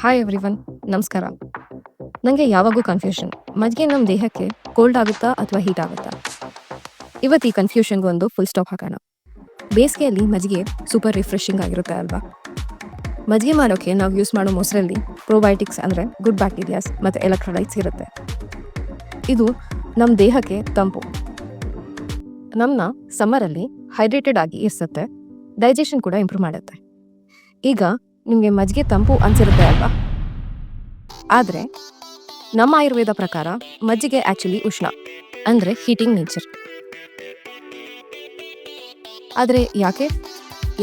Hi everyone ನಮಸ್ಕಾರ. ನನಗೆ ಯಾವಾಗೂ ಕನ್ಫ್ಯೂಷನ್ ಮಜ್ಜಿಗೆ ನಮ್ಮ ದೇಹಕ್ಕೆ ಕೋಲ್ಡ್ ಆಗುತ್ತಾ ಅಥವಾ ಹೀಟ್ ಆಗುತ್ತಾ? ಇವತ್ತು ಈ ಕನ್ಫ್ಯೂಷನ್ಗೆ ಒಂದು ಫುಲ್ ಸ್ಟಾಪ್ ಹಾಕೋಣ. ಬೇಸಿಗೆಯಲ್ಲಿ ಮಜ್ಜಿಗೆ ಸೂಪರ್ ರಿಫ್ರೆಶಿಂಗ್ ಆಗಿರುತ್ತೆ ಅಲ್ವಾ? ಮಜ್ಜಿಗೆ ಮಾಡೋಕ್ಕೆ ನಾವು ಯೂಸ್ ಮಾಡೋ ಮೊಸರಲ್ಲಿ ಪ್ರೊಬಯೋಟಿಕ್ಸ್ ಅಂದರೆ ಗುಡ್ ಬ್ಯಾಕ್ಟೀರಿಯಾಸ್ ಮತ್ತು ಎಲೆಕ್ಟ್ರೋಲೈಟ್ಸ್ ಇರುತ್ತೆ. ಇದು ನಮ್ಮ ದೇಹಕ್ಕೆ ತಂಪು. ನಮ್ಮನ್ನ ಸಮ್ಮರಲ್ಲಿ ಹೈಡ್ರೇಟೆಡ್ ಆಗಿ ಇರಿಸುತ್ತೆ. ಡೈಜೆಷನ್ ಕೂಡ ಇಂಪ್ರೂವ್ ಮಾಡುತ್ತೆ. ಈಗ ನಿಮಗೆ ಮಜ್ಜಿಗೆ ತಂಪು ಅನಿಸಿರುತ್ತೆ ಅಲ್ವಾ? ಆದರೆ ನಮ್ಮ ಆಯುರ್ವೇದ ಪ್ರಕಾರ ಮಜ್ಜಿಗೆ ಆ್ಯಕ್ಚುಲಿ ಉಷ್ಣ, ಅಂದರೆ ಹೀಟಿಂಗ್ ನೇಚರ್ ಆದರೆ ಯಾಕೆ?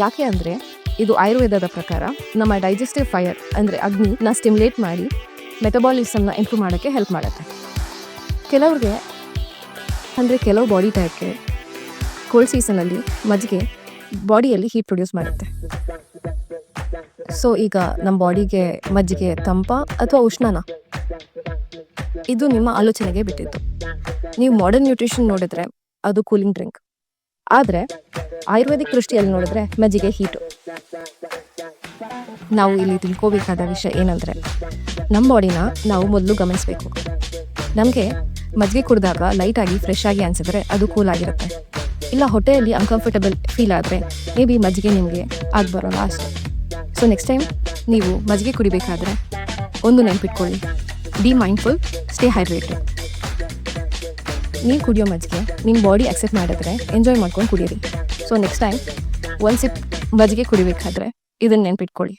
ಯಾಕೆ ಅಂದರೆ ಇದು ಆಯುರ್ವೇದದ ಪ್ರಕಾರ ನಮ್ಮ ಡೈಜೆಸ್ಟಿವ್ ಫೈರ್ ಅಂದರೆ ಅಗ್ನಿನ ಸ್ಟಿಮ್ಯುಲೇಟ್ ಮಾಡಿ ಮೆಟಬಾಲಿಸಮ್ನ ಇಂಪ್ರೂವ್ ಮಾಡೋಕ್ಕೆ ಹೆಲ್ಪ್ ಮಾಡುತ್ತೆ. ಕೆಲವ್ರಿಗೆ, ಅಂದರೆ ಕೆಲವು ಬಾಡಿ ಟೈಪ್ಗೆ ಕೋಲ್ಡ್ ಸೀಸನಲ್ಲಿ ಮಜ್ಜಿಗೆ ಬಾಡಿಯಲ್ಲಿ ಹೀಟ್ ಪ್ರೊಡ್ಯೂಸ್ ಮಾಡುತ್ತೆ. ಸೊ ಈಗ ನಮ್ಮ ಬಾಡಿಗೆ ಮಜ್ಜಿಗೆ ತಂಪ ಅಥವಾ ಉಷ್ಣನ? ಇದು ನಿಮ್ಮ ಆಲೋಚನೆಗೆ ಬಿಟ್ಟಿತ್ತು ನೀವು ಮಾಡರ್ನ್ ನ್ಯೂಟ್ರಿಷನ್ ನೋಡಿದ್ರೆ ಅದು ಕೂಲಿಂಗ್ ಡ್ರಿಂಕ್ ಆದರೆ ಆಯುರ್ವೇದಿಕ್ ದೃಷ್ಟಿಯಲ್ಲಿ ನೋಡಿದ್ರೆ ಮಜ್ಜಿಗೆ ಹೀಟು ನಾವು ಇಲ್ಲಿ ತಿಳ್ಕೋಬೇಕಾದ ವಿಷಯ ಏನಂದರೆ ನಮ್ಮ ಬಾಡಿನ ನಾವು ಮೊದಲು ಗಮನಿಸಬೇಕು. ನಮಗೆ ಮಜ್ಜಿಗೆ ಕುಡಿದಾಗ ಲೈಟಾಗಿ ಫ್ರೆಶ್ ಆಗಿ ಅನಿಸಿದ್ರೆ ಅದು ಕೂಲ್ ಆಗಿರುತ್ತೆ. ಇಲ್ಲ, ಹೊಟ್ಟೆಯಲ್ಲಿ ಅನ್ಕಂಫರ್ಟಬಲ್ ಫೀಲ್ ಆದರೆ ಮೇ ಬಿ ಮಜ್ಜಿಗೆ ನಿಮಗೆ ಆಗ್ಬರೋಲ್ಲ ಅಷ್ಟೇ. ಸೊ ನೆಕ್ಸ್ಟ್ ಟೈಮ್ ನೀವು ಮಜ್ಜಿಗೆ ಕುಡಿಬೇಕಾದ್ರೆ ಒಂದು ನೆನ್ಪಿಟ್ಕೊಳ್ಳಿ. ಬಿ ಮೈಂಡ್ಫುಲ್ ಸ್ಟೇ ಹೈಡ್ರೇಟೆಡ್ ನೀವು ಕುಡಿಯೋ ಮಜ್ಜಿಗೆ ನಿಮ್ಮ ಬಾಡಿ ಅಕ್ಸೆಪ್ಟ್ ಮಾಡಿದ್ರೆ ಎಂಜಾಯ್ ಮಾಡ್ಕೊಂಡು ಕುಡಿಯಿರಿ ಸೊ ನೆಕ್ಸ್ಟ್ ಟೈಮ್ ಒಂದು ಸಿಪ್ ಮಜ್ಜಿಗೆ ಕುಡಿಬೇಕಾದ್ರೆ ಇದನ್ನು ನೆನ್ಪಿಟ್ಕೊಳ್ಳಿ.